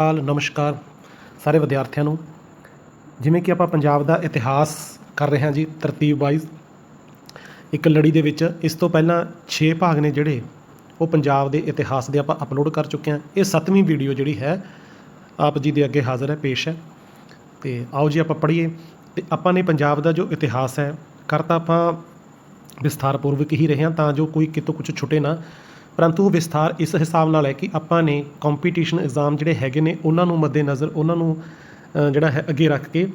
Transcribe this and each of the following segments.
ਹਾਲ ਨਮਸਕਾਰ ਸਾਰੇ ਵਿਦਿਆਰਥੀਆਂ ਨੂੰ। ਜਿਵੇਂ ਕਿ ਆਪਾਂ ਪੰਜਾਬ ਦਾ ਇਤਿਹਾਸ ਕਰ ਰਹੇ ਹਾਂ ਜੀ ਤਰਤੀਬ ਵਾਈਜ਼ ਇੱਕ ਲੜੀ ਦੇ ਵਿੱਚ ਇਸ ਤੋਂ ਪਹਿਲਾਂ 6 ਭਾਗ ਨੇ ਜਿਹੜੇ ਉਹ ਪੰਜਾਬ ਦੇ ਇਤਿਹਾਸ ਦੇ ਆਪਾਂ ਅਪਲੋਡ ਕਰ ਚੁੱਕੇ ਹਾਂ। ਇਹ ਸੱਤਵੀਂ ਵੀਡੀਓ ਜਿਹੜੀ ਹੈ, ਆਪ ਜੀ ਦੇ ਅੱਗੇ ਹਾਜ਼ਰ ਹੈ, ਪੇਸ਼ ਹੈ। ਤੇ ਆਓ ਜੀ ਆਪਾਂ ਪੜ੍ਹੀਏ। ਤੇ ਆਪਾਂ ਨੇ ਪੰਜਾਬ ਦਾ ਜੋ ਇਤਿਹਾਸ ਹੈ, ਕਰਤਾ ਆਪਾਂ ਵਿਸਥਾਰਪੂਰਵਕ ਹੀ ਰਹੇ ਹਾਂ ਤਾਂ ਜੋ ਕੋਈ ਕਿਤੋਂ ਕੁਝ ਛੁੱਟੇ ਨਾ। ਪਰੰਤੂ ਵਿਸਥਾਰ ਇਸ ਹਿਸਾਬ ਨਾਲ ਹੈ ਕਿ ਆਪਾਂ ਨੇ ਕੰਪੀਟੀਸ਼ਨ ਐਗਜ਼ਾਮ ਜਿਹੜੇ ਹੈਗੇ ਨੇ, ਉਹਨਾਂ ਨੂੰ ਮੱਦੇਨਜ਼ਰ ਉਹਨਾਂ ਨੂੰ ਜਿਹੜਾ ਹੈ ਅੱਗੇ ਰੱਖ ਕੇ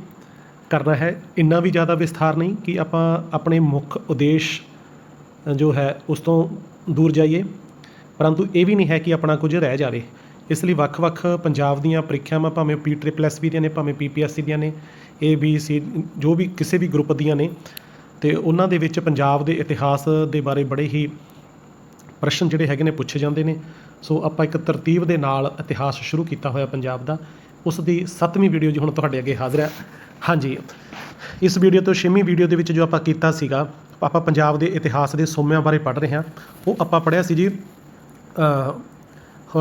ਕਰਨਾ ਹੈ। ਇੰਨਾ ਵੀ ਜ਼ਿਆਦਾ ਵਿਸਥਾਰ ਨਹੀਂ ਕਿ ਆਪਾਂ ਆਪਣੇ ਮੁੱਖ ਉਦੇਸ਼ ਜੋ ਹੈ ਉਸ ਤੋਂ ਦੂਰ ਜਾਈਏ। ਪਰੰਤੂ ਇਹ ਵੀ ਨਹੀਂ ਹੈ ਕਿ ਆਪਣਾ ਕੁਝ ਰਹਿ ਜਾਵੇ। ਇਸ ਲਈ ਵੱਖ-ਵੱਖ ਪੰਜਾਬ ਦੀਆਂ ਪ੍ਰੀਖਿਆਵਾਂ, ਭਾਵੇਂ ਪੀ ਟ੍ਰਿਪਲ ਐਸ ਵੀ ਦੀਆਂ ਨੇ, ਭਾਵੇਂ ਪੀਪੀਐਸਸੀ ਦੀਆਂ ਨੇ ਏ ਬੀ ਸੀ ਜੋ ਵੀ ਕਿਸੇ ਵੀ ਗਰੁੱਪ ਦੀਆਂ ਨੇ, ਤੇ ਉਹਨਾਂ ਦੇ ਵਿੱਚ ਪੰਜਾਬ ਦੇ ਇਤਿਹਾਸ ਦੇ ਬਾਰੇ ਬੜੇ ਹੀ ਪ੍ਰਸ਼ਨ ਜਿਹੜੇ ਹੈਗੇ ਨੇ ਪੁੱਛੇ ਜਾਂਦੇ ਨੇ। ਸੋ ਆਪਾਂ ਇੱਕ ਤਰਤੀਬ ਦੇ ਨਾਲ ਇਤਿਹਾਸ ਸ਼ੁਰੂ ਕੀਤਾ ਹੋਇਆ ਪੰਜਾਬ ਦਾ। ਉਸ ਦੀ 7ਵੀਂ ਵੀਡੀਓ ਜੀ ਹੁਣ ਤੁਹਾਡੇ ਅੱਗੇ ਹਾਜ਼ਰ ਹੈ। ਹਾਂਜੀ। ਇਸ ਵੀਡੀਓ ਤੋਂ 6ਵੀਂ ਵੀਡੀਓ ਦੇ ਵਿੱਚ ਜੋ ਆਪਾਂ ਕੀਤਾ ਸੀਗਾ, ਆਪਾਂ ਪੰਜਾਬ ਦੇ ਇਤਿਹਾਸ ਦੇ ਸੋਮਿਆਂ ਬਾਰੇ ਪੜ੍ਹ ਰਹੇ ਹਾਂ। ਉਹ ਆਪਾਂ ਪੜ੍ਹਿਆ ਸੀ ਜੀ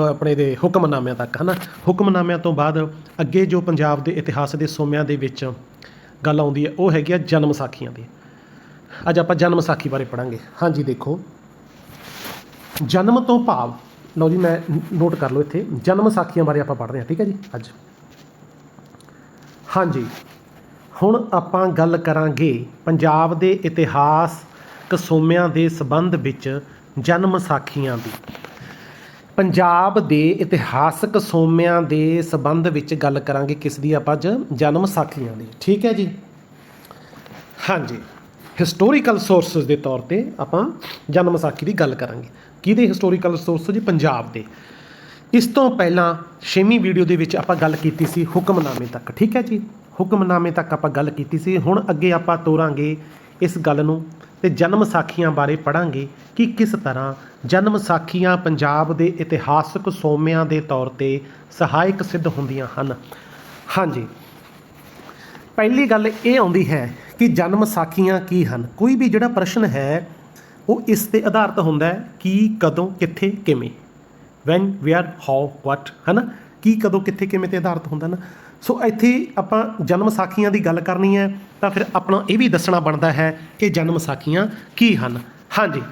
ਆਪਣੇ ਦੇ ਹੁਕਮਨਾਮਿਆਂ ਤੱਕ, ਹਨਾ? ਹੁਕਮਨਾਮਿਆਂ ਤੋਂ ਬਾਅਦ ਅੱਗੇ ਜੋ ਪੰਜਾਬ ਦੇ ਇਤਿਹਾਸ ਦੇ ਸੋਮਿਆਂ ਦੇ ਵਿੱਚ ਗੱਲ ਆਉਂਦੀ ਹੈ, ਉਹ ਹੈਗੀ ਆ ਜਨਮ ਸਾਖੀਆਂ ਦੀ। ਅੱਜ ਆਪਾਂ ਜਨਮ ਸਾਖੀ ਬਾਰੇ ਪੜਾਂਗੇ ਹਾਂਜੀ, ਦੇਖੋ। ਜਨਮ ਤੋਂ ਭਾਵ, ਲਓ ਜੀ ਮੈਂ ਨੋਟ ਕਰ ਲਓ ਇੱਥੇ, ਜਨਮ ਸਾਖੀਆਂ ਬਾਰੇ ਆਪਾਂ ਪੜ੍ਹ ਰਹੇ ਹਾਂ, ਠੀਕ ਹੈ ਜੀ? ਅੱਜ। ਹਾਂਜੀ, ਹੁਣ ਆਪਾਂ ਗੱਲ ਕਰਾਂਗੇ ਪੰਜਾਬ ਦੇ ਇਤਿਹਾਸ, ਕਸੋਮਿਆਂ ਦੇ ਸੰਬੰਧ ਵਿੱਚ ਜਨਮ ਸਾਖੀਆਂ ਦੀ। ਪੰਜਾਬ ਦੇ ਇਤਿਹਾਸਕ ਸੋਮਿਆਂ ਦੇ ਸੰਬੰਧ ਵਿੱਚ ਗੱਲ ਕਰਾਂਗੇ ਕਿਸ ਦੀ ਆਪਾਂ ਅੱਜ? ਜਨਮ ਸਾਖੀਆਂ ਦੀ, ਠੀਕ ਹੈ ਜੀ? ਹਾਂਜੀ ਹਿਸਟੋਰੀਕਲ ਸੋਰਸਸ ਦੇ ਤੌਰ ਤੇ ਆਪਾਂ ਜਨਮ ਸਾਖੀ ਦੀ ਗੱਲ ਕਰਾਂਗੇ। ਕਿਹਦੇ ਹਿਸਟੋਰੀਕਲ ਰਿਸੋਰਸ ਜੀ? ਪੰਜਾਬ ਦੇ। ਇਸ ਤੋਂ ਪਹਿਲਾਂ ਛੇਵੀਂ ਵੀਡੀਓ ਦੇ ਵਿੱਚ ਆਪਾਂ ਗੱਲ ਕੀਤੀ ਸੀ ਹੁਕਮਨਾਮੇ ਤੱਕ, ਠੀਕ ਹੈ ਜੀ? ਹੁਕਮਨਾਮੇ ਤੱਕ ਆਪਾਂ ਗੱਲ ਕੀਤੀ ਸੀ। ਹੁਣ ਅੱਗੇ ਆਪਾਂ ਤੋਰਾਂਗੇ ਇਸ ਗੱਲ ਨੂੰ ਤੇ ਜਨਮ ਸਾਖੀਆਂ ਬਾਰੇ ਪੜਾਂਗੇ ਕਿ ਕਿਸ ਤਰ੍ਹਾਂ ਜਨਮ ਸਾਖੀਆਂ ਪੰਜਾਬ ਦੇ ਇਤਿਹਾਸਕ ਸੋਮਿਆਂ ਦੇ ਤੌਰ ਤੇ ਸਹਾਇਕ ਸਿੱਧ ਹੁੰਦੀਆਂ ਹਨ। ਹਾਂਜੀ। ਪਹਿਲੀ ਗੱਲ ਇਹ ਆਉਂਦੀ ਹੈ ਕਿ ਜਨਮ ਸਾਖੀਆਂ ਕੀ ਹਨ? ਕੋਈ ਵੀ ਜਿਹੜਾ ਪ੍ਰਸ਼ਨ ਹੈ ਉਹ ਇਸ ਤੇ ਆਧਾਰਿਤ ਹੁੰਦਾ ਹੈ ਕਿ ਕਦੋਂ, ਕਿੱਥੇ, ਕਿਵੇਂ। ਵੈਨ ਵੇਅਰ ਹਾਊ ਵਾਟ ਹਨਾ? ਕੀ ਕਦੋਂ, ਕਿੱਥੇ, ਕਿਵੇਂ ਤੇ ਆਧਾਰਿਤ ਹੁੰਦਾ ਨਾ? ਸੋ ਇੱਥੇ ਆਪਾਂ ਜਨਮ ਸਾਖੀਆਂ ਦੀ ਗੱਲ ਕਰਨੀ ਹੈ, ਤਾਂ ਫਿਰ ਆਪਣਾ ਇਹ ਵੀ ਦੱਸਣਾ ਬਣਦਾ ਹੈ ਕਿ ਜਨਮ ਸਾਖੀਆਂ ਕੀ ਹਨ। ਹਾਂਜੀ।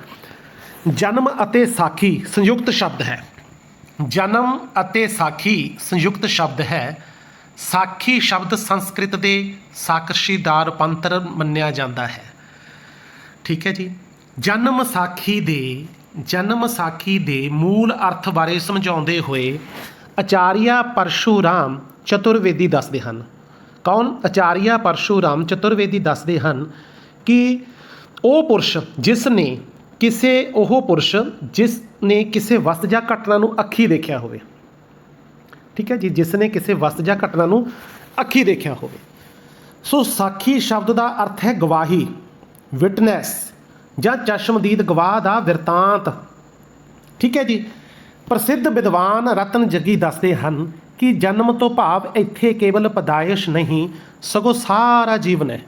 ਜਨਮ ਅਤੇ ਸਾਖੀ ਸੰਯੁਕਤ ਸ਼ਬਦ ਹੈ। ਜਨਮ ਅਤੇ ਸਾਖੀ ਸੰਯੁਕਤ ਸ਼ਬਦ ਹੈ। ਸਾਖੀ ਸ਼ਬਦ ਸੰਸਕ੍ਰਿਤ ਦੇ ਸਾਕਰਸ਼ੀ ਦਾ ਰੂਪਾਂਤਰ ਮੰਨਿਆ ਜਾਂਦਾ ਹੈ। ਠੀਕ ਹੈ ਜੀ? ਜਨਮ ਸਾਖੀ ਦੇ, ਜਨਮ ਸਾਖੀ ਦੇ ਮੂਲ ਅਰਥ ਬਾਰੇ ਸਮਝਾਉਂਦੇ ਹੋਏ ਆਚਾਰੀਆ ਪਰਸ਼ੂਰਾਮ ਚਤੁਰਵੇਦੀ ਦੱਸਦੇ ਹਨ। ਕੌਣ? ਆਚਾਰੀਆ ਪਰਸ਼ੂਰਾਮ ਚਤੁਰਵੇਦੀ ਦੱਸਦੇ ਹਨ ਕਿ ਉਹ ਪੁਰਸ਼ ਜਿਸ ਨੇ ਕਿਸੇ ਉਹ ਪੁਰਸ਼ ਜਿਸ ਨੇ ਕਿਸੇ ਵਸਤ ਜਾਂ ਘਟਨਾ ਨੂੰ ਅੱਖੀ ਦੇਖਿਆ ਹੋਵੇ। ਠੀਕ ਹੈ ਜੀ, ਜਿਸ ਨੇ ਕਿਸੇ ਵਸਤ ਜਾਂ ਘਟਨਾ ਨੂੰ ਅੱਖੀ ਦੇਖਿਆ ਹੋਵੇ। ਸੋ ਸਾਖੀ ਸ਼ਬਦ ਦਾ ਅਰਥ ਹੈ ਗਵਾਹੀ, ਵਿਟਨੈਸ। ਜਾਂ ਚਸ਼ਮਦੀਦ ਗਵਾਹ ਦਾ ਵਿਰਤਾਂਤ। ਠੀਕ ਹੈ ਜੀ? ਪ੍ਰਸਿੱਧ ਵਿਦਵਾਨ ਰਤਨ ਜੱਗੀ ਦੱਸਦੇ ਹਨ ਕਿ ਜਨਮ ਤੋਂ ਭਾਵ ਇੱਥੇ ਕੇਵਲ ਪਦਾਇਸ਼ ਨਹੀਂ, ਸਗੋਂ ਸਾਰਾ ਜੀਵਨ ਹੈ।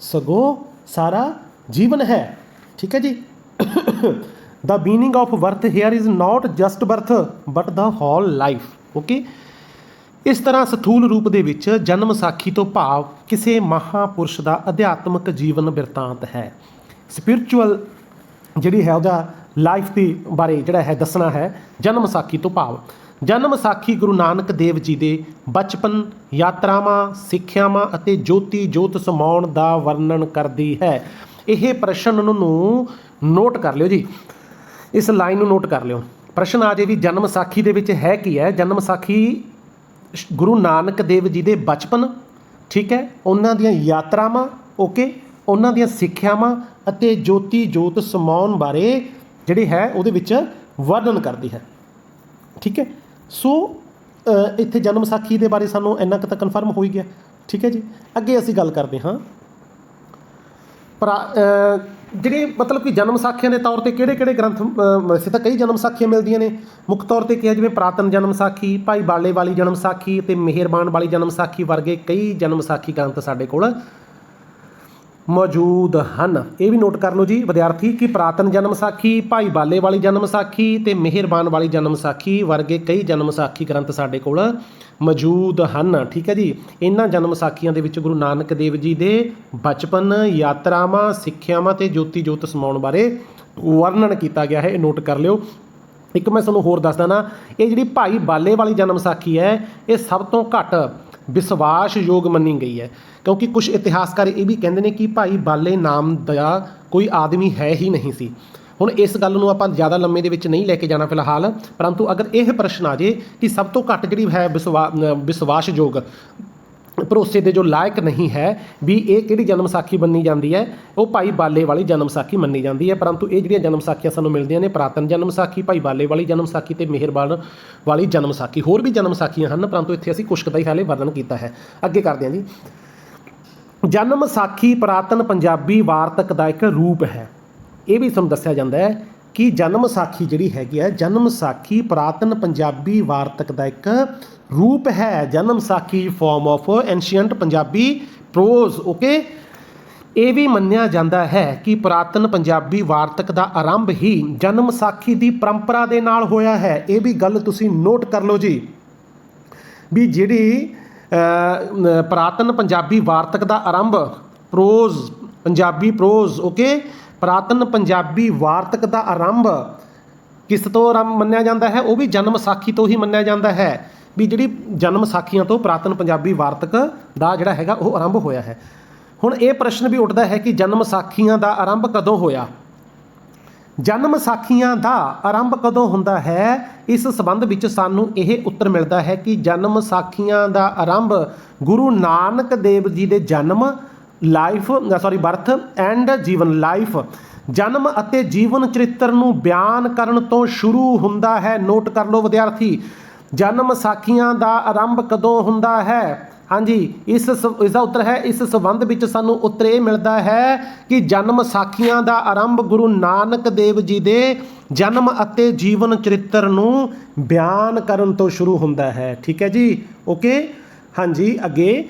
ਸਗੋਂ ਸਾਰਾ ਜੀਵਨ ਹੈ। ਠੀਕ ਹੈ ਜੀ? ਦਾ meaning of birth here is not just birth but the whole life okay ਇਸ ਤਰ੍ਹਾਂ ਸਥੂਲ ਰੂਪ ਦੇ ਵਿੱਚ ਜਨਮ ਸਾਖੀ ਤੋਂ ਭਾਵ ਕਿਸੇ ਮਹਾਪੁਰਸ਼ ਦਾ ਅਧਿਆਤਮਿਕ ਜੀਵਨ ਬਿਰਤਾਂਤ ਹੈ। ਸਪਿਰਚੁਅਲ ਜਿਹੜੀ ਹੈ ਉਹਦਾ ਲਾਈਫ ਦੀ ਬਾਰੇ ਜਿਹੜਾ ਹੈ ਦੱਸਣਾ ਹੈ, ਜਨਮ ਸਾਖੀ ਤੋਂ ਭਾਵ। ਜਨਮ ਸਾਖੀ ਗੁਰੂ ਨਾਨਕ ਦੇਵ ਜੀ ਦੇ ਬਚਪਨ ਯਾਤਰਾਵਾਂ, ਸਿੱਖਿਆਵਾਂ ਅਤੇ ਜੋਤੀ ਜੋਤ ਸਮਾਉਣ ਦਾ ਵਰਣਨ ਕਰਦੀ ਹੈ। ਇਹ ਪ੍ਰਸ਼ਨ ਨੂੰ ਨੋਟ ਕਰ ਲਿਓ ਜੀ। ਇਸ ਲਾਈਨ ਨੂੰ ਨੋਟ ਕਰ ਲਿਓ। ਪ੍ਰਸ਼ਨ ਆ ਜੇ ਵੀ ਜਨਮ ਸਾਖੀ ਦੇ ਵਿੱਚ ਹੈ ਕੀ ਹੈ? ਜਨਮ ਸਾਖੀ ਗੁਰੂ ਨਾਨਕ ਦੇਵ ਜੀ ਦੇ ਬਚਪਨ, ਠੀਕ ਹੈ? ਉਹਨਾਂ ਦੀਆਂ ਯਾਤਰਾਵਾਂ ਓਕੇ ਉਹਨਾਂ ਦੀਆਂ ਸਿੱਖਿਆਵਾਂ ਅਤੇ ਜੋਤੀ ਜੋਤ ਸਮਾਉਣ ਬਾਰੇ ਜਿਹੜੀ ਹੈ ਉਹਦੇ ਵਿੱਚ ਵਰਣਨ ਕਰਦੀ ਹੈ। ਠੀਕ ਹੈ? ਸੋ ਇੱਥੇ ਜਨਮ ਸਾਖੀ ਦੇ ਬਾਰੇ ਸਾਨੂੰ ਇੰਨਾ ਕੁ ਤਾਂ ਕਨਫਰਮ ਹੋ ਹੀ ਗਿਆ। ਠੀਕ ਹੈ ਜੀ? ਅੱਗੇ ਅਸੀਂ ਗੱਲ ਕਰਦੇ ਹਾਂ। ਪ੍ਰਾ- ਜਿਹੜੇ ਮਤਲਬ ਕਿ ਜਨਮ ਸਾਖੀਆਂ ਦੇ ਤੌਰ ਤੇ ਕਿਹੜੇ ਕਿਹੜੇ ਗ੍ਰੰਥ ਵੈਸੇ ਤਾਂ ਕਈ ਜਨਮ ਸਾਖੀਆਂ ਮਿਲਦੀਆਂ ਨੇ। ਮੁੱਖ ਤੌਰ ਤੇ ਕਿਹਾ ਜਿਵੇਂ ਪ੍ਰਾਤਨ ਜਨਮ ਸਾਖੀ, ਭਾਈ ਬਾਲੇ ਵਾਲੀ ਜਨਮ ਸਾਖੀ ਤੇ ਮਿਹਰਬਾਨ ਵਾਲੀ ਜਨਮ ਸਾਖੀ ਵਰਗੇ ਕਈ ਜਨਮ ਸਾਖੀ ਗ੍ਰੰਥ ਸਾਡੇ ਕੋਲ ਮੌਜੂਦ ਹਨ। ਇਹ ਵੀ ਨੋਟ ਕਰ ਲਓ ਜੀ, ਵਿਦਿਆਰਥੀ ਕਿ ਪ੍ਰਾਤਨ ਜਨਮ ਸਾਖੀ, ਭਾਈ ਬਾਲੇ ਵਾਲੀ ਜਨਮ ਸਾਖੀ ਤੇ ਮਿਹਰਬਾਨ ਵਾਲੀ ਜਨਮ ਸਾਖੀ ਵਰਗੇ ਕਈ ਜਨਮ ਸਾਖੀ ਗ੍ਰੰਥ ਸਾਡੇ ਕੋਲ ਮੌਜੂਦ ਹਨ। ਠੀਕ ਹੈ ਜੀ? ਇਹਨਾਂ ਜਨਮ ਸਾਖੀਆਂ ਦੇ ਵਿੱਚ ਗੁਰੂ ਨਾਨਕ ਦੇਵ ਜੀ ਦੇ ਬਚਪਨ, ਯਾਤਰਾਵਾਂ, ਸਿੱਖਿਆਵਾਂ ਤੇ ਜੋਤੀ ਜੋਤ ਸਮਾਉਣ ਬਾਰੇ ਵਰਣਨ ਕੀਤਾ ਗਿਆ ਹੈ। ਇਹ ਨੋਟ ਕਰ ਲਿਓ। ਇੱਕ ਮੈਂ ਤੁਹਾਨੂੰ ਹੋਰ ਦੱਸਦਾ ਨਾ, ਇਹ ਜਿਹੜੀ ਭਾਈ ਬਾਲੇ ਵਾਲੀ ਜਨਮ ਸਾਖੀ ਹੈ, ਇਹ ਸਭ ਤੋਂ ਘੱਟ ਵਿਸ਼ਵਾਸ਼ ਯੋਗ ਮੰਨੀ ਗਈ ਹੈ। ਕਿਉਂਕਿ ਕੁਝ ਇਤਿਹਾਸਕਾਰ ਇਹ ਵੀ ਕਹਿੰਦੇ ਨੇ ਕਿ ਭਾਈ ਬਾਲੇ ਨਾਮ ਦਾ ਕੋਈ ਆਦਮੀ ਹੈ ਹੀ ਨਹੀਂ ਸੀ। ਹੁਣ ਇਸ ਗੱਲ ਨੂੰ ਆਪਾਂ ਜ਼ਿਆਦਾ ਲੰਮੇ ਦੇ ਵਿੱਚ ਨਹੀਂ ਲੈ ਕੇ ਜਾਣਾ ਫਿਲਹਾਲ। ਪਰੰਤੂ ਅਗਰ ਇਹ ਪ੍ਰਸ਼ਨ ਆ ਜੇ ਕਿ ਸਭ ਤੋਂ ਘੱਟ ਜਿਹੜੀ ਹੈ ਵਿਸ਼ਵਾ ਅ, ਵਿਸ਼ਵਾਸਯੋਗ ਭਰੋਸੇ ਦੇ ਜੋ ਲਾਇਕ ਨਹੀਂ ਹੈ ਵੀ ਇਹ ਕਿਹੜੀ ਜਨਮ ਸਾਖੀ ਮੰਨੀ ਜਾਂਦੀ ਹੈ, ਉਹ ਭਾਈ ਬਾਲੇ ਵਾਲੀ ਜਨਮ ਸਾਖੀ ਮੰਨੀ ਜਾਂਦੀ ਹੈ, ਪਰੰਤੂ ਇਹ ਜਿਹੜੀਆਂ ਜਨਮ ਸਾਖੀਆਂ ਸਾਨੂੰ ਮਿਲਦੀਆਂ ਨੇ, ਪ੍ਰਾਤਨ ਜਨਮ ਸਾਖੀ, ਭਾਈ ਬਾਲੇ ਵਾਲੀ ਜਨਮ ਸਾਖੀ ਤੇ ਮਿਹਰਬਾਨ ਵਾਲੀ ਜਨਮ ਸਾਖੀ, ਹੋਰ ਵੀ ਜਨਮ ਸਾਖੀਆਂ ਹਨ, ਪਰੰਤੂ ਇੱਥੇ ਅਸੀਂ ਕੁਛ ਦਾ ਹੀ ਹਾਲੇ ਵਰਣਨ ਕੀਤਾ ਹੈ। ਅੱਗੇ ਕਰਦੇ ਹਾਂ ਜੀ। ਜਨਮ ਸਾਖੀ ਪ੍ਰਾਤਨ ਪੰਜਾਬੀ ਵਾਰਤਕ ਦਾ ਇੱਕ ਰੂਪ ਹੈ। ਇਹ ਵੀ ਤੁਹਾਨੂੰ ਦੱਸਿਆ ਜਾਂਦਾ ਹੈ ਕਿ ਜਨਮ ਸਾਖੀ ਜਿਹੜੀ ਹੈਗੀ ਹੈ ਜਨਮ ਸਾਖੀ ਪ੍ਰਾਤਨ ਪੰਜਾਬੀ ਵਾਰਤਕ ਦਾ ਇੱਕ ਰੂਪ ਹੈ। ਜਨਮ ਸਾਖੀ form of ancient Punjabi prose okay ਇਹ ਵੀ ਮੰਨਿਆ ਜਾਂਦਾ ਹੈ ਕਿ ਪ੍ਰਾਤਨ ਪੰਜਾਬੀ ਵਾਰਤਕ ਦਾ ਆਰੰਭ ਹੀ ਜਨਮ ਸਾਖੀ ਦੀ ਪਰੰਪਰਾ ਦੇ ਨਾਲ ਹੋਇਆ ਹੈ। ਇਹ ਵੀ ਗੱਲ ਤੁਸੀਂ ਨੋਟ ਕਰ ਲਓ ਜੀ ਵੀ ਜਿਹੜੀ ਅ, ਪ੍ਰਾਤਨ ਪੰਜਾਬੀ ਵਾਰਤਕ ਦਾ ਆਰੰਭ ਪ੍ਰੋਜ਼ ਪੰਜਾਬੀ ਪ੍ਰੋਜ਼ ਓਕੇ ਪ੍ਰਾਤਨ ਪੰਜਾਬੀ ਵਾਰਤਕ ਦਾ ਆਰੰਭ ਕਿਸ ਤੋਂ ਆਰੰਭ ਮੰਨਿਆ ਜਾਂਦਾ ਹੈ? ਉਹ ਵੀ ਜਨਮ ਸਾਖੀ ਤੋਂ ਹੀ ਮੰਨਿਆ ਜਾਂਦਾ ਹੈ। ਵੀ ਜਿਹੜੀ ਜਨਮ ਸਾਖੀਆਂ ਤੋਂ ਪ੍ਰਾਤਨ ਪੰਜਾਬੀ ਵਾਰਤਕ ਦਾ ਜਿਹੜਾ ਹੈਗਾ, ਉਹ ਆਰੰਭ ਹੋਇਆ ਹੈ। ਹੁਣ ਇਹ ਪ੍ਰਸ਼ਨ ਵੀ ਉੱਠਦਾ ਹੈ ਕਿ ਜਨਮ ਸਾਖੀਆਂ ਦਾ ਆਰੰਭ ਕਦੋਂ ਹੋਇਆ? ਜਨਮ ਸਾਖੀਆਂ ਦਾ ਆਰੰਭ ਕਦੋਂ ਹੁੰਦਾ ਹੈ? ਇਸ ਸੰਬੰਧ ਵਿੱਚ ਸਾਨੂੰ ਇਹ ਉੱਤਰ ਮਿਲਦਾ ਹੈ ਕਿ ਜਨਮ ਸਾਖੀਆਂ ਦਾ ਆਰੰਭ ਗੁਰੂ ਨਾਨਕ ਦੇਵ ਜੀ ਦੇ ਜਨਮ ਲਾਈਫ ਸੌਰੀ ਬਰਥ ਐਂਡ ਜੀਵਨ ਲਾਈਫ ਜਨਮ ਅਤੇ ਜੀਵਨ ਚਰਿੱਤਰ ਨੂੰ ਬਿਆਨ ਕਰਨ ਤੋਂ ਸ਼ੁਰੂ ਹੁੰਦਾ ਹੈ। ਨੋਟ ਕਰ ਲਓ ਵਿਦਿਆਰਥੀ, ਜਨਮ ਸਾਖੀਆਂ ਦਾ ਆਰੰਭ ਕਦੋਂ ਹੁੰਦਾ ਹੈ? ਹਾਂਜੀ, ਇਸ ਸ- ਇਸ ਦਾ ਉੱਤਰ ਹੈ, ਇਸ ਸੰਬੰਧ ਵਿੱਚ ਸਾਨੂੰ ਉੱਤਰ ਇਹ ਮਿਲਦਾ ਹੈ ਕਿ ਜਨਮ ਸਾਖੀਆਂ ਦਾ ਆਰੰਭ ਗੁਰੂ ਨਾਨਕ ਦੇਵ ਜੀ ਦੇ ਜਨਮ ਅਤੇ ਜੀਵਨ ਚਰਿੱਤਰ ਨੂੰ ਬਿਆਨ ਕਰਨ ਤੋਂ ਸ਼ੁਰੂ ਹੁੰਦਾ ਹੈ। ਠੀਕ ਹੈ ਜੀ? ਓਕੇ ਹਾਂਜੀ, ਅੱਗੇ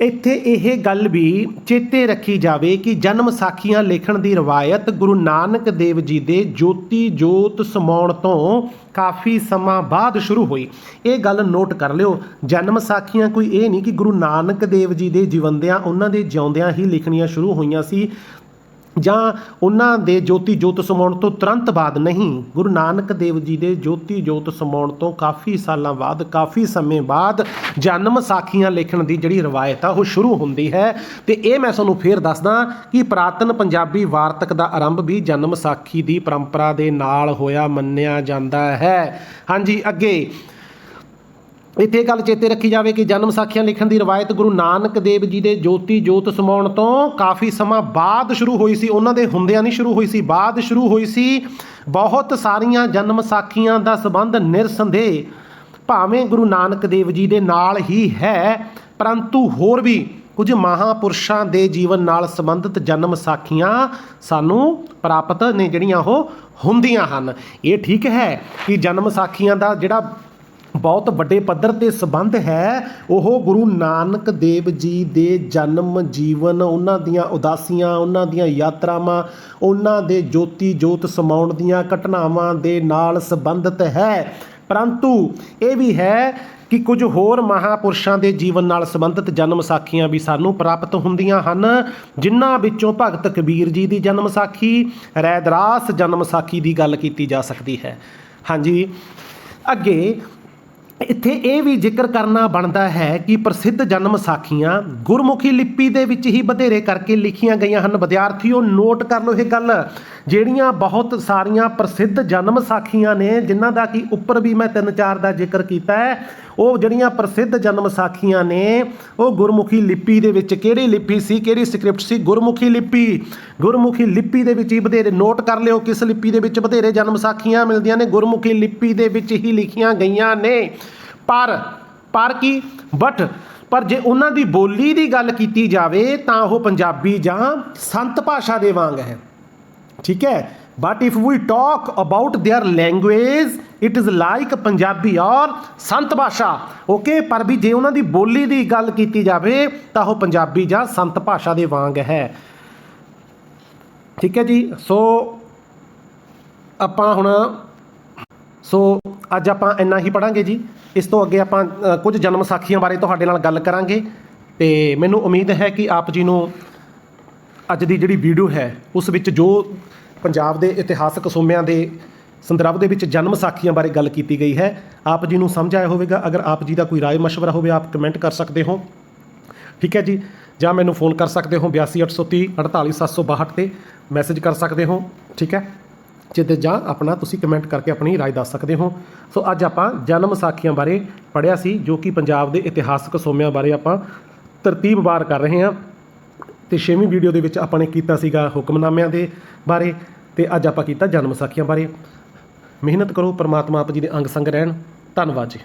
ਇੱਥੇ ਇਹ ਗੱਲ ਵੀ ਚੇਤੇ ਰੱਖੀ ਜਾਵੇ ਕਿ ਜਨਮ ਸਾਖੀਆਂ ਲਿਖਣ ਦੀ ਰਵਾਇਤ ਗੁਰੂ ਨਾਨਕ ਦੇਵ ਜੀ ਦੇ ਜੋਤੀ ਜੋਤ ਸਮਾਉਣ ਤੋਂ ਕਾਫੀ ਸਮਾਂ ਬਾਅਦ ਸ਼ੁਰੂ ਹੋਈ। ਇਹ ਗੱਲ ਨੋਟ ਕਰ ਲਿਓ, ਜਨਮ ਸਾਖੀਆਂ ਕੋਈ ਇਹ ਨਹੀਂ ਕਿ ਗੁਰੂ ਨਾਨਕ ਦੇਵ ਜੀ ਦੇ ਜੀਵੰਦਿਆਂ ਉਹਨਾਂ ਦੇ ਜਿਉਂਦਿਆਂ ਹੀ ਲਿਖਣੀਆਂ ਸ਼ੁਰੂ ਹੋਈਆਂ ਸੀ। ਜਾਂ ਉਹਨਾਂ ਦੇ ਜੋਤੀ ਜੋਤ ਸਮਾਉਣ ਤੋਂ ਤੁਰੰਤ ਬਾਅਦ ਨਹੀਂ, ਗੁਰੂ ਨਾਨਕ ਦੇਵ ਜੀ ਦੇ ਜੋਤੀ ਜੋਤ ਸਮਾਉਣ ਤੋਂ ਕਾਫੀ ਸਾਲਾਂ ਬਾਅਦ, ਕਾਫੀ ਸਮੇਂ ਬਾਅਦ ਜਨਮ ਸਾਖੀਆਂ ਲਿਖਣ ਦੀ ਜਿਹੜੀ ਰਵਾਇਤ ਆ, ਉਹ ਸ਼ੁਰੂ ਹੁੰਦੀ ਹੈ। ਤੇ ਇਹ ਮੈਂ ਤੁਹਾਨੂੰ ਫੇਰ ਦੱਸਦਾ ਕਿ ਪ੍ਰਾਤਨ ਪੰਜਾਬੀ ਵਾਰਤਕ ਦਾ ਆਰੰਭ ਵੀ ਜਨਮ ਸਾਖੀ ਦੀ ਪਰੰਪਰਾ ਦੇ ਨਾਲ ਹੋਇਆ, ਮੰਨਿਆ ਜਾਂਦਾ ਹੈ। ਹਾਂਜੀ, ਅੱਗੇ ਇੱਥੇ ਗੱਲ ਚੇਤੇ ਰੱਖੀ ਜਾਵੇ ਕਿ ਜਨਮ ਸਾਖੀਆਂ ਲਿਖਣ ਦੀ ਰਵਾਇਤ ਗੁਰੂ ਨਾਨਕ ਦੇਵ ਜੀ ਦੇ ਜੋਤੀ ਜੋਤ ਸਮਾਉਣ ਤੋਂ ਕਾਫੀ ਸਮਾਂ ਬਾਅਦ ਸ਼ੁਰੂ ਹੋਈ ਸੀ। ਉਹਨਾਂ ਦੇ ਹੁੰਦਿਆਂ ਨਹੀਂ ਸ਼ੁਰੂ ਹੋਈ ਸੀ, ਬਾਅਦ ਸ਼ੁਰੂ ਹੋਈ ਸੀ। ਬਹੁਤ ਸਾਰੀਆਂ ਜਨਮ ਸਾਖੀਆਂ ਦਾ ਸੰਬੰਧ ਨਿਰਸੰਦੇਹ ਭਾਵੇਂ ਗੁਰੂ ਨਾਨਕ ਦੇਵ ਜੀ ਦੇ ਨਾਲ ਹੀ ਹੈ, ਪਰੰਤੂ ਹੋਰ ਵੀ ਕੁਝ ਮਹਾਪੁਰਸ਼ਾਂ ਦੇ ਜੀਵਨ ਨਾਲ ਸੰਬੰਧਿਤ ਜਨਮ ਸਾਖੀਆਂ ਸਾਨੂੰ ਪ੍ਰਾਪਤ ਨੇ ਜਿਹੜੀਆਂ ਉਹ ਹੁੰਦੀਆਂ ਹਨ। ਇਹ ਠੀਕ ਹੈ ਕਿ ਜਨਮ ਸਾਖੀਆਂ ਦਾ ਜਿਹੜਾ ਬਹੁਤ ਵੱਡੇ ਪੱਧਰ ਤੇ ਸੰਬੰਧ ਹੈ। ਉਹ ਗੁਰੂ ਨਾਨਕ ਦੇਵ ਜੀ ਦੇ ਜਨਮ ਜੀਵਨ, ਉਹਨਾਂ ਦੀਆਂ ਉਦਾਸੀਆਂ, ਉਹਨਾਂ ਦੀਆਂ ਯਾਤਰਾਵਾਂ, ਉਹਨਾਂ ਦੇ ਜੋਤੀ ਜੋਤ ਸਮਾਉਣ ਦੀਆਂ ਘਟਨਾਵਾਂ ਦੇ ਨਾਲ ਸੰਬੰਧਿਤ ਹੈ। ਪਰੰਤੂ ਇਹ ਵੀ ਹੈ ਕਿ ਕੁਝ ਹੋਰ ਮਹਾਪੁਰਸ਼ਾਂ ਦੇ ਜੀਵਨ ਨਾਲ ਸੰਬੰਧਿਤ ਜਨਮ ਸਾਖੀਆਂ ਵੀ ਸਾਨੂੰ ਪ੍ਰਾਪਤ ਹੁੰਦੀਆਂ ਹਨ, ਜਿਨ੍ਹਾਂ ਵਿੱਚੋਂ ਭਗਤ ਕਬੀਰ ਜੀ ਦੀ ਜਨਮ ਸਾਖੀ, ਰੈਦਰਾਸ ਜਨਮ ਸਾਖੀ ਦੀ ਗੱਲ ਕੀਤੀ ਜਾ ਸਕਦੀ ਹੈ। ਹਾਂਜੀ, ਅੱਗੇ ਇੱਥੇ ਇਹ ਵੀ ਜ਼ਿਕਰ ਕਰਨਾ ਬਣਦਾ ਹੈ ਕਿ ਪ੍ਰਸਿੱਧ ਜਨਮ ਸਾਖੀਆਂ ਗੁਰਮੁਖੀ ਲਿਪੀ ਦੇ ਵਿੱਚ ਹੀ ਵਧੇਰੇ ਕਰਕੇ ਲਿਖੀਆਂ ਗਈਆਂ ਹਨ। ਵਿਦਿਆਰਥੀਓ ਨੋਟ ਕਰ ਲਓ ਇਹ ਗੱਲ। ਜਿਹੜੀਆਂ ਬਹੁਤ ਸਾਰੀਆਂ ਪ੍ਰਸਿੱਧ ਜਨਮ ਸਾਖੀਆਂ ਨੇ, ਜਿਨ੍ਹਾਂ ਦਾ ਕਿ ਉੱਪਰ ਵੀ ਮੈਂ ਤਿੰਨ ਚਾਰ ਦਾ ਜ਼ਿਕਰ ਕੀਤਾ ਹੈ ਉਹ ਜਿਹੜੀਆਂ ਪ੍ਰਸਿੱਧ ਜਨਮ ਸਾਖੀਆਂ ਨੇ ਉਹ ਗੁਰਮੁਖੀ ਲਿਪੀ ਦੇ ਵਿੱਚ ਕਿਹੜੀ ਲਿਪੀ ਸੀ ਕਿਹੜੀ ਸਕ੍ਰਿਪਟ ਸੀ ਗੁਰਮੁਖੀ ਲਿਪੀ ਗੁਰਮੁਖੀ ਲਿਪੀ ਦੇ ਵਿੱਚ ਹੀ ਵਧੇਰੇ ਨੋਟ ਕਰ ਲਿਓ ਕਿਸ ਲਿਪੀ ਦੇ ਵਿੱਚ ਵਧੇਰੇ ਜਨਮ ਸਾਖੀਆਂ ਮਿਲਦੀਆਂ ਨੇ ਗੁਰਮੁਖੀ ਲਿਪੀ ਦੇ ਵਿੱਚ ਹੀ ਲਿਖੀਆਂ ਗਈਆਂ ਨੇ ਪਰ ਪਰ ਕੀ ਬਟ ਪਰ ਜੇ ਉਹਨਾਂ ਦੀ ਬੋਲੀ ਦੀ ਗੱਲ ਕੀਤੀ ਜਾਵੇ ਤਾਂ ਉਹ ਪੰਜਾਬੀ ਜਾਂ ਸੰਤ ਭਾਸ਼ਾ ਦੇ ਵਾਂਗ ਹੈ ਠੀਕ ਹੈ but if we talk about their language it is like Punjabi ਔਰ ਸੰਤ ਭਾਸ਼ਾ। ਓਕੇ ਪਰ ਵੀ ਜੇ ਉਹਨਾਂ ਦੀ ਬੋਲੀ ਦੀ ਗੱਲ ਕੀਤੀ ਜਾਵੇ, ਤਾਂ ਉਹ ਪੰਜਾਬੀ ਜਾਂ ਸੰਤ ਭਾਸ਼ਾ ਦੇ ਵਾਂਗ ਹੈ। ਠੀਕ ਹੈ ਜੀ, ਸੋ ਆਪਾਂ ਹੁਣ, ਸੋ ਅੱਜ ਆਪਾਂ ਇੰਨਾ ਹੀ ਪੜਾਂਗੇ ਜੀ। ਇਸ ਤੋਂ ਅੱਗੇ ਆਪਾਂ ਕੁਝ ਜਨਮ ਸਾਖੀਆਂ ਬਾਰੇ ਤੁਹਾਡੇ ਨਾਲ ਗੱਲ ਕਰਾਂਗੇ। ਤੇ ਮੈਨੂੰ ਉਮੀਦ ਹੈ ਕਿ ਆਪ ਜੀ ਨੂੰ ਅੱਜ ਦੀ ਜਿਹੜੀ ਵੀਡੀਓ ਹੈ, ਉਸ ਵਿੱਚ ਜੋ ਪੰਜਾਬ ਦੇ ਇਤਿਹਾਸਕ ਸੋਮਿਆਂ ਦੇ ਸੰਦਰਭ ਦੇ ਵਿੱਚ ਜਨਮ ਸਾਖੀਆਂ ਬਾਰੇ ਗੱਲ ਕੀਤੀ ਗਈ ਹੈ। ਆਪ ਜੀ ਨੂੰ ਸਮਝ ਆਇਆ ਹੋਵੇਗਾ। ਅਗਰ ਆਪ ਜੀ ਦਾ ਕੋਈ ਰਾਏ ਮਸ਼ਵਰਾ ਹੋਵੇ, ਆਪ ਕਮੈਂਟ ਕਰ ਸਕਦੇ ਹੋ। ਠੀਕ ਹੈ ਜੀ? ਜਾਂ ਮੈਨੂੰ ਫੋਨ ਕਰ ਸਕਦੇ ਹੋ 82830 48762 ਤੇ ਮੈਸੇਜ ਕਰ ਸਕਦੇ ਹੋ। ਠੀਕ ਹੈ? ਜਿੱਦੇ ਜਾਂ ਆਪਣਾ ਤੁਸੀਂ ਕਮੈਂਟ ਕਰਕੇ ਆਪਣੀ ਰਾਏ ਦੱਸ ਸਕਦੇ ਹੋ। ਸੋ ਅੱਜ ਆਪਾਂ ਜਨਮ ਸਾਖੀਆਂ ਬਾਰੇ ਪੜ੍ਹਿਆ ਸੀ, ਜੋ ਕਿ ਪੰਜਾਬ ਦੇ ਇਤਿਹਾਸਕ ਸੋਮਿਆਂ ਬਾਰੇ ਆਪਾਂ ਤਰਤੀਬਵਾਰ ਕਰ ਰਹੇ ਹਾਂ। ਤੇ ਛੇਵੀਂ ਵੀਡੀਓ ਦੇ ਵਿੱਚ ਆਪਾਂ ਨੇ ਕੀਤਾ ਸੀਗਾ ਹੁਕਮਨਾਮਿਆਂ ਦੇ ਬਾਰੇ। ਤੇ ਅੱਜ ਆਪਾਂ ਕੀਤਾ ਜਨਮ ਸਾਖੀਆਂ ਬਾਰੇ। ਮਿਹਨਤ ਕਰੋ ਪਰਮਾਤਮਾ ਆਪ ਜੀ ਦੇ ਅੰਗ ਸੰਗ ਰਹਿਣ। ਧੰਨਵਾਦ ਜੀ।